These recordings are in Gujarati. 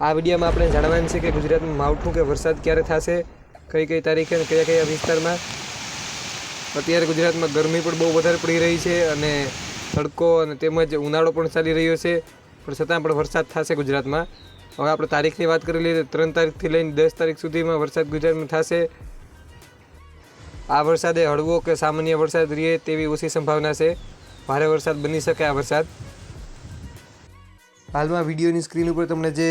આ વિડીયોમાં આપણે જાણવાનું છે કે ગુજરાતમાં માવઠું કે વરસાદ ક્યારે થશે, કઈ કઈ તારીખે અને કયા કયા વિસ્તારમાં. અત્યારે ગુજરાતમાં ગરમી પણ બહુ વધારે પડી રહી છે અને તડકો અને તેમજ ઉનાળો પણ ચાલી રહ્યો છે, પણ છતાં પણ વરસાદ થશે ગુજરાતમાં. હવે આપણે તારીખની વાત કરી લઈએ તો ત્રણ તારીખથી લઈને દસ તારીખ સુધીમાં વરસાદ ગુજરાતમાં થશે. આ વરસાદે હળવો કે સામાન્ય વરસાદ રહે તેવી ઓછી સંભાવના છે. ભારે વરસાદ બની શકે આ વરસાદ. હાલમાં વિડીયોની સ્ક્રીન ઉપર તમને જે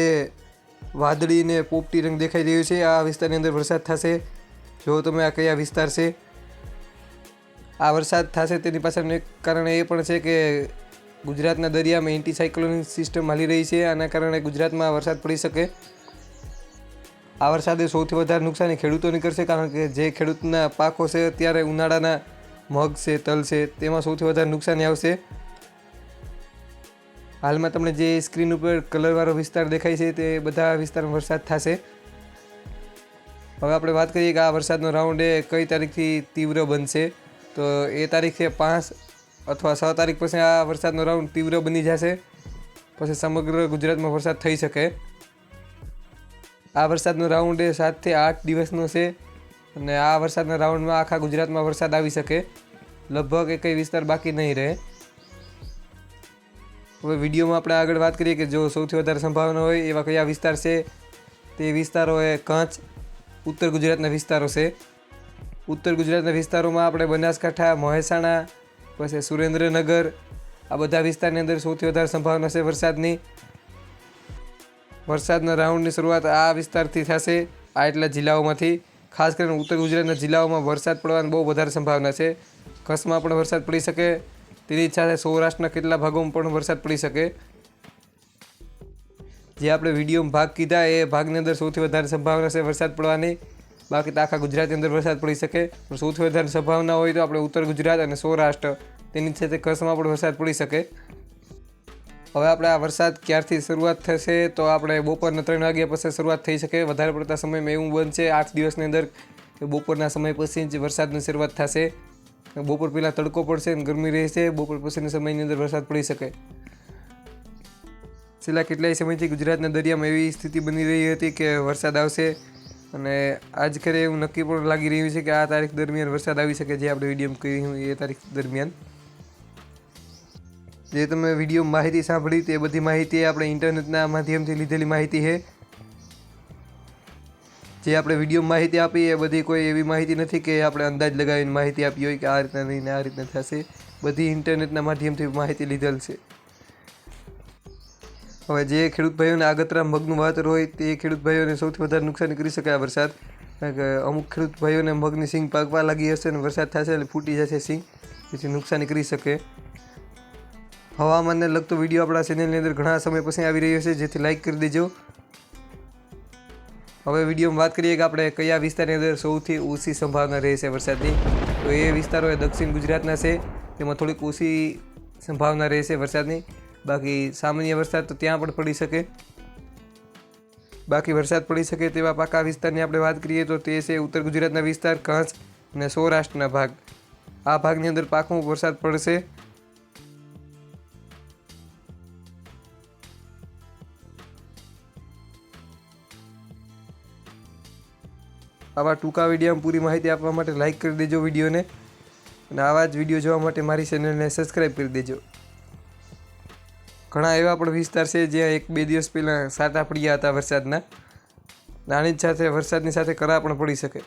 વાદળી ને પોપટી રંગ દેખાઈ રહ્યો છે, આ વિસ્તારની અંદર વરસાદ થશે. જો તમે આ કયા વિસ્તાર છે, આ વરસાદ થશે તેની પાછળનું એક કારણ એ પણ છે કે ગુજરાતના દરિયામાં એન્ટી સાયક્લોનિક સિસ્ટમ હાલી રહી છે. આના કારણે ગુજરાતમાં વરસાદ પડી શકે. આ વરસાદે સૌથી વધારે નુકસાની ખેડૂતોની કરશે, કારણ કે જે ખેડૂતના પાકો છે, અત્યારે ઉનાળાના મગ છે, તલ છે, તેમાં સૌથી વધારે નુકસાની આવશે. હાલમાં તમને જે સ્ક્રીન ઉપર કલરવાળો વિસ્તાર દેખાય છે તે બધા વિસ્તારમાં વરસાદ થશે. હવે આપણે વાત કરીએ કે આ વરસાદનો રાઉન્ડ એ કઈ તારીખથી તીવ્ર બનશે? તો એ તારીખે પાંચ અથવા છ તારીખ પછી આ વરસાદનો રાઉન્ડ તીવ્ર બની જશે. પછી સમગ્ર ગુજરાતમાં વરસાદ થઈ શકે. આ વરસાદનો રાઉન્ડ એ સાતથી આઠ દિવસનો છે અને આ વરસાદના રાઉન્ડમાં આખા ગુજરાતમાં વરસાદ આવી શકે. લગભગ એ કંઈ વિસ્તાર બાકી નહીં રહે. હવે વિડીયોમાં આપણે આગળ વાત કરીએ કે જો સૌથી વધારે સંભાવના હોય એવા કયા વિસ્તાર છે? તે વિસ્તારો એ કચ્છ ઉત્તર ગુજરાતના વિસ્તારો છે. ઉત્તર ગુજરાતના વિસ્તારોમાં આપણે બનાસકાંઠા, મહેસાણા, પછી સુરેન્દ્રનગર, આ બધા વિસ્તારની અંદર સૌથી વધારે સંભાવના છે વરસાદની. વરસાદના રાઉન્ડની શરૂઆત આ વિસ્તારથી થશે, આ એટલા જિલ્લાઓમાંથી. ખાસ કરીને ઉત્તર ગુજરાતના જિલ્લાઓમાં વરસાદ પડવાની બહુ વધારે સંભાવના છે. કચ્છમાં પણ વરસાદ પડી શકે. તેની સાથે સૌરાષ્ટ્રના કેટલા ભાગોમાં પણ વરસાદ પડી શકે? જે આપણે વિડીયોમાં ભાગ કીધા, એ ભાગની અંદર સૌથી વધારે સંભાવના છે વરસાદ પડવાની. બાકી તો આખા ગુજરાતની અંદર વરસાદ પડી શકે. પણ સૌથી વધારે સંભાવના હોય તો આપણે ઉત્તર ગુજરાત અને સૌરાષ્ટ્ર. તેની સાથે કચ્છમાં પણ વરસાદ પડી શકે. હવે આપણે આ વરસાદ ક્યારથી શરૂઆત થશે તો આપણે બપોરના ત્રણ વાગ્યા પછી શરૂઆત થઈ શકે. વધારે પડતા સમયમાં એવું બનશે આઠ દિવસની અંદર બપોરના સમય પછી જ વરસાદની શરૂઆત થશે. બપોર પહેલાં તડકો પડશે અને ગરમી રહેશે, બપોર પછીના સમયની અંદર વરસાદ પડી શકે. છેલ્લા કેટલાય સમયથી ગુજરાતના દરિયામાં એવી સ્થિતિ બની રહી હતી કે વરસાદ આવશે અને આજ ખરે એવું નક્કી પણ લાગી રહ્યું છે કે આ તારીખ દરમિયાન વરસાદ આવી શકે જે આપણે વીડિયો કહ્યું એ તારીખ દરમિયાન. જે તમે વીડિયો માહિતી સાંભળી તે બધી માહિતી આપણે ઇન્ટરનેટના માધ્યમથી લીધેલી માહિતી છે. જે આપણે વીડિયો માહિતી આપી એ બધી કોઈ એવી માહિતી નથી કે આપણે અંદાજ લગાવીને માહિતી આપી હોય કે આ રીતના નહીં આ રીતના થશે. બધી ઇન્ટરનેટના માધ્યમથી માહિતી લીધેલ છે. હવે જે ખેડૂત ભાઈઓને આગતરા મગનું વાતર હોય તે ખેડૂત ભાઈઓને સૌથી વધારે નુકસાન કરી શકે આ વરસાદ. અમુક ખેડૂત ભાઈઓને મગની સિંગ પાકવા લાગી હશે અને વરસાદ થશે એટલે ફૂટી જશે સિંગ પછી નુકસાની કરી શકે. હવામાનને લગતો વીડિયો આપણા ચેનલની અંદર ઘણા સમય પછી આવી રહ્યો છે, જેથી લાઇક કરી દેજો. હવે વિડીયોમાં વાત કરીએ કે આપણે કયા વિસ્તારની અંદર સૌથી ઓછી સંભાવના રહેશે વરસાદની. તો એ વિસ્તારો એ દક્ષિણ ગુજરાતના છે. તેમાં થોડીક ઓછી સંભાવના રહેશે વરસાદની. બાકી સામાન્ય વરસાદ તો ત્યાં પણ પડી શકે. બાકી વરસાદ પડી શકે તેવા પાકા વિસ્તારની આપણે વાત કરીએ તો તે છે ઉત્તર ગુજરાતના વિસ્તાર કચ્છ અને સૌરાષ્ટ્રના ભાગ. આ ભાગની અંદર પાકો વરસાદ પડશે. આવા ટૂંકા વિડીયોમાં પૂરી માહિતી આપવા માટે લાઇક કરી દેજો વિડીયોને. અને આવા જ વીડિયો જોવા માટે મારી ચેનલને સબસ્ક્રાઈબ કરી દેજો. ઘણા એવા પણ વિસ્તાર છે જ્યાં એક બે દિવસ પહેલાં સાટા પડ્યા હતા વરસાદના. નાની જ સાથે વરસાદની સાથે કરા પણ પડી શકે.